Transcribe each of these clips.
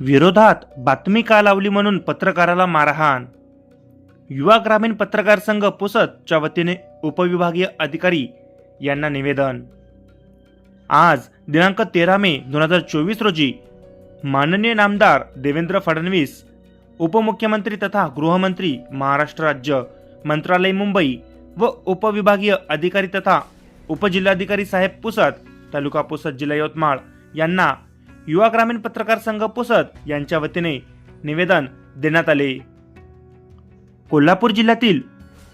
विरोधात बातमी का लावली म्हणून पत्रकाराला मारहाण? युवा ग्रामीण पत्रकार संघ पुसदच्या वतीने उपविभागीय अधिकारी यांना निवेदन. आज दिनांक तेरा मे दोन हजार चोवीस रोजी माननीय नामदार देवेंद्र फडणवीस उपमुख्यमंत्री तथा गृहमंत्री महाराष्ट्र राज्य मंत्रालय मुंबई व उपविभागीय अधिकारी तथा उपजिल्हाधिकारी साहेब पुसद तालुका पुसद जिल्हा यवतमाळ यांना युवा ग्रामीण पत्रकार संघ पुसद यांच्या वतीने निवेदन देण्यात आले. कोल्हापूर जिल्ह्यातील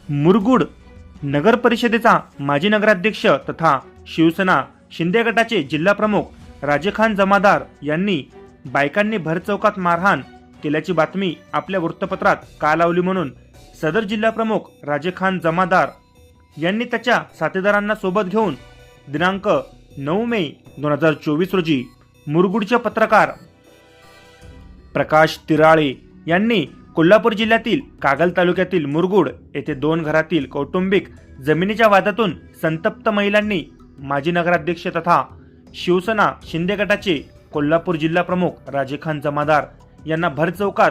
मुरगुड नगर परिषदेचा माजी नगराध्यक्ष तथा शिवसेना शिंदे गटाचे जिल्हा प्रमुख राजेखान जमादार यांनी बायकांनी भरचौकात मारहाण केल्याची बातमी आपल्या वृत्तपत्रात का लावली म्हणून सदर जिल्हा प्रमुख राजेखान जमादार यांनी त्याच्या साथीदारांना सोबत घेऊन दिनांक नऊ मे दोन हजार चोवीस रोजी मुरगुडचे पत्रकार प्रकाश तिराळे यांनी कोल्हापूर जिल्ह्यातील कागल तालुक्यातील मुरगुड येथे दोन घरातील कौटुंबिक जमिनीच्या वादातून संतप्त महिलांनी माजी नगराध्यक्ष तथा शिवसेना शिंदे गटाचे कोल्हापूर जिल्हा प्रमुख राजेखान जमादार यांना भरचौकात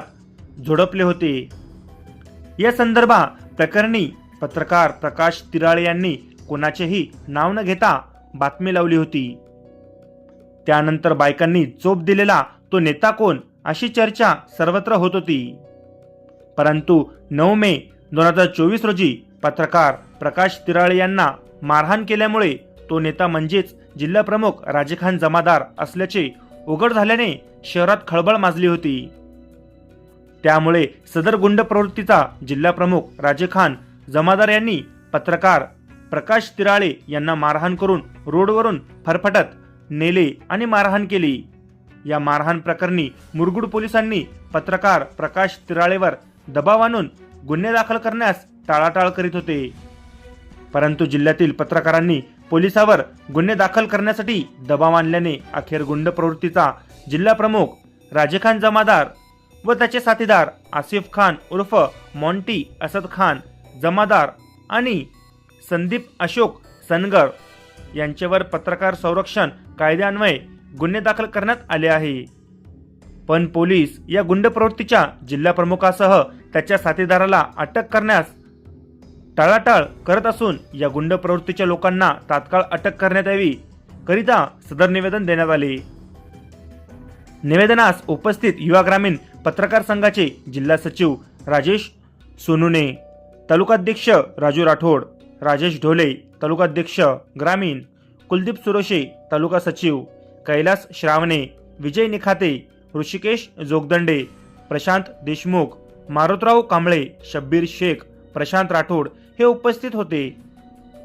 झोडपले होते. या संदर्भा प्रकरणी पत्रकार प्रकाश तिराळे यांनी कोणाचेही नाव न घेता बातमी लावली होती. त्यानंतर बायकांनी चोप दिलेला तो नेता कोण अशी चर्चा सर्वत्र होत होती. परंतु नऊ मे दोन हजार चोवीस रोजी पत्रकार प्रकाश तिराळे यांना मारहाण केल्यामुळे तो नेता म्हणजेच जिल्हा प्रमुख राजेखान जमादार असल्याचे उघड झाल्याने शहरात खळबळ माजली होती. त्यामुळे सदर गुंड प्रवृत्तीचा जिल्हा प्रमुख राजेखान जमादार यांनी पत्रकार प्रकाश तिराळे यांना मारहाण करून रोडवरून फरफटत नेले आणि मारहाण केली. या मारहाण प्रकरणी मुरगुड पोलिसांनी पत्रकार प्रकाश तिराळेवर दबाव आणून गुन्हे दाखल करण्यास टाळाटाळ करीत होते. परंतु जिल्ह्यातील पत्रकारांनी पोलिसावर गुन्हे दाखल करण्यासाठी दबाव आणल्याने अखेर गुंड प्रवृत्तीचा जिल्हा प्रमुख राजेखान जमादार व त्याचे साथीदार आसिफ खान उर्फ मॉन्टी असद खान जमादार आणि संदीप अशोक सनगर यांच्यावर पत्रकार संरक्षण कायद्यान्वये गुन्हे दाखल करण्यात आले आहे. पण पोलीस या गुंड प्रवृत्तीच्या जिल्हा प्रमुखासह त्याच्या साथीदाराला अटक करण्यास टाळाटाळ करत असून या गुंड प्रवृत्तीच्या लोकांना तात्काळ अटक करण्यात यावी करिता सदर निवेदन देण्यात आले. निवेदनास उपस्थित युवा ग्रामीण पत्रकार संघाचे जिल्हा सचिव राजेश सोनुने तालुकाध्यक्ष राजू राठोड राजेश ढोले तालुकाध्यक्ष ग्रामीण कुलदीप सुरोशे तालुका सचिव कैलास श्रावणे विजय निखाते ऋषिकेश जोगदंडे प्रशांत देशमुख मारुतराव कांबळे शब्बीर शेख प्रशांत राठोड हे उपस्थित होते.